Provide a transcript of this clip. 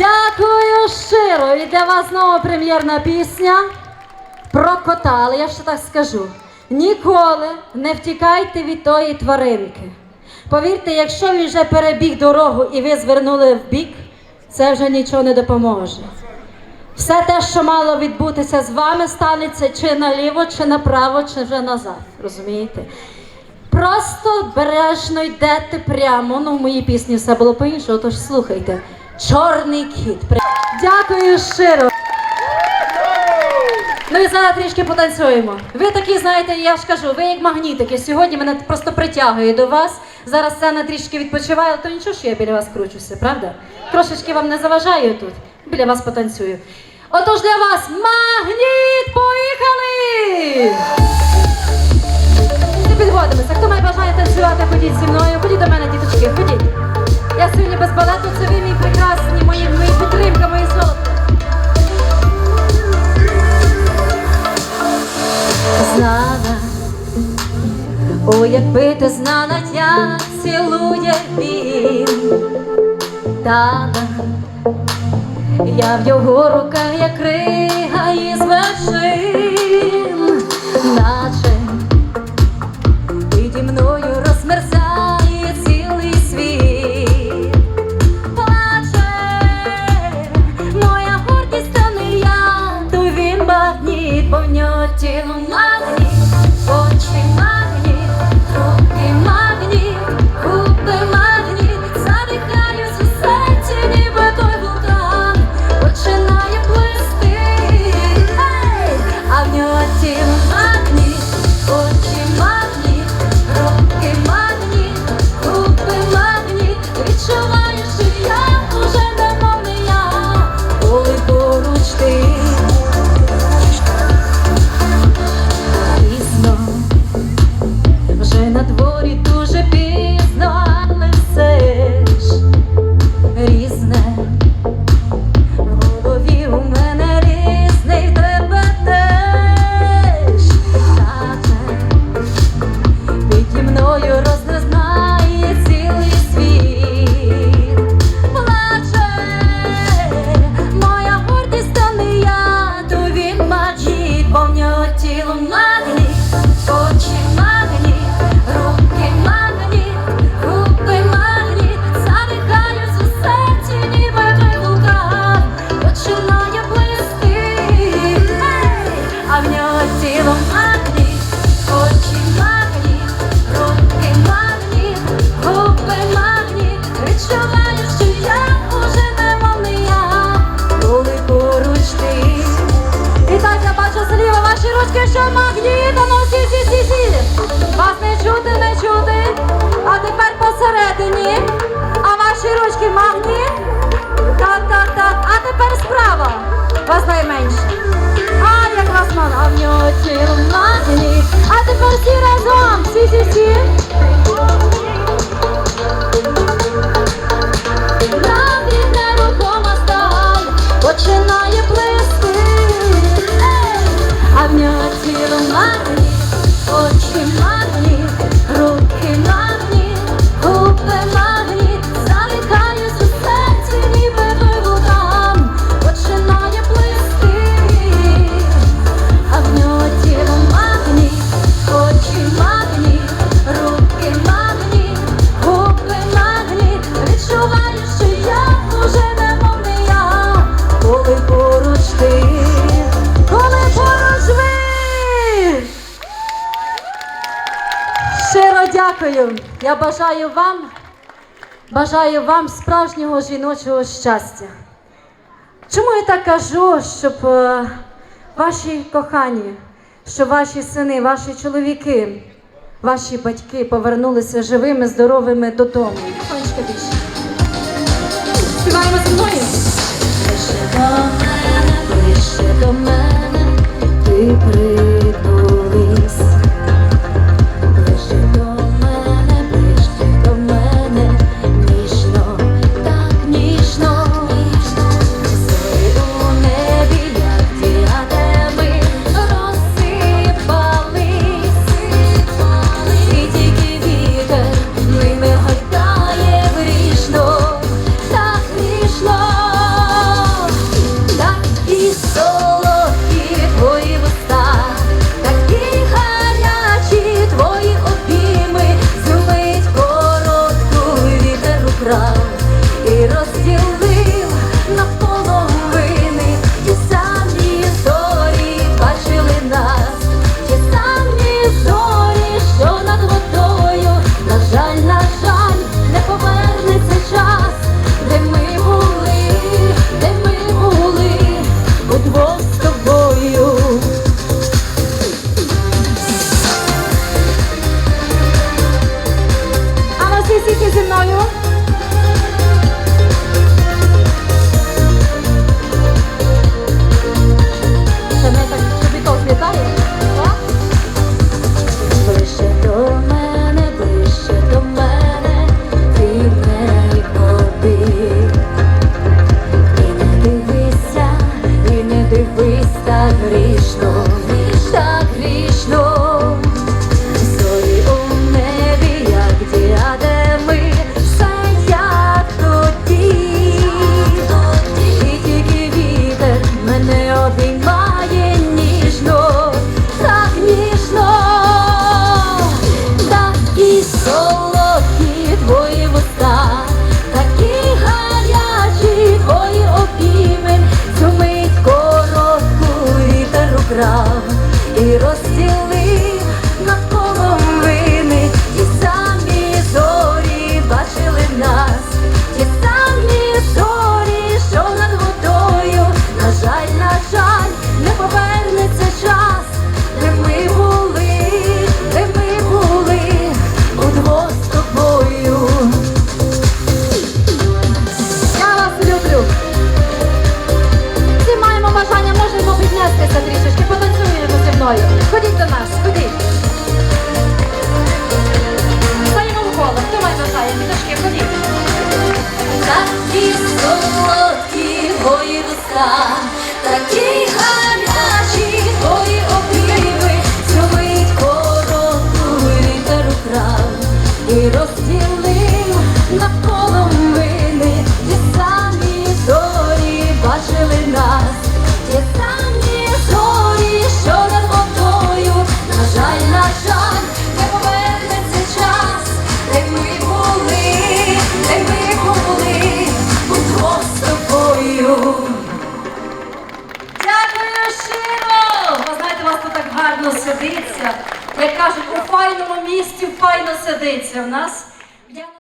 Дякую щиро. І для вас знову прем'єрна пісня про кота, але я ще так скажу: ніколи не втікайте від тої тваринки. Повірте, якщо він вже перебіг дорогу і ви звернули в бік, це вже нічого не допоможе. Все те, що мало відбутися з вами, станеться чи наліво, чи направо, чи вже назад. Розумієте? Просто бережно йдете прямо. Ну, в моїй пісні все було по-іншому, тож слухайте. Чорний кіт. Дякую щиро. Ну і зараз трішки потанцюємо. Ви такі, знаєте, я ж кажу, ви як магнітики. Сьогодні мене просто притягує до вас. Зараз сцена трішки відпочиває, то нічого, що я біля вас кручуся, правда? Трошечки вам не заважаю тут. Біля вас потанцюю. Отож для вас магніт! Поїхали! Не підводимося. Хто має бажання танцювати, ходіть зі мною. Ходіть до мене, діточки, ходіть. Я сьогодні без балету, це ви мій прекрасні, мої, мої підтримка, мої золото. Знана, о, якби ти знала, як цілує він. Тана, я в його руках, як крига із вершин, ну всі, всі, всі, всі. Вас не чути, не чути. А тепер посередині. А ваші ручки магніт. Так, так, так. А тепер справа. Вас найменше. А як вас мало, а в нього тіло магніт. А тепер всі разом. Всі, всі, всі. Дякую. Я бажаю вам, бажаю вам справжнього жіночого щастя. Чому я так кажу, щоб е, ваші кохані, щоб ваші сини, ваші чоловіки, ваші батьки повернулися живими, здоровими додому? Сонечка більше. Співаємо зі мною. Ближче до мене, ближче до мене, ти притуlis. і розділив на половини ті самі зорі бачили нас, ті самі зорі, що над водою, на жаль, на жаль, не повернеться час, де ми були, де ми були удвох з тобою. Всі зі мною. Дівчатки, ходіть. Такі солодкі гої вуста, такі гарячі гої опіви, зробить коротку літеру крав і розділив на комуністів файно сидиться в нас.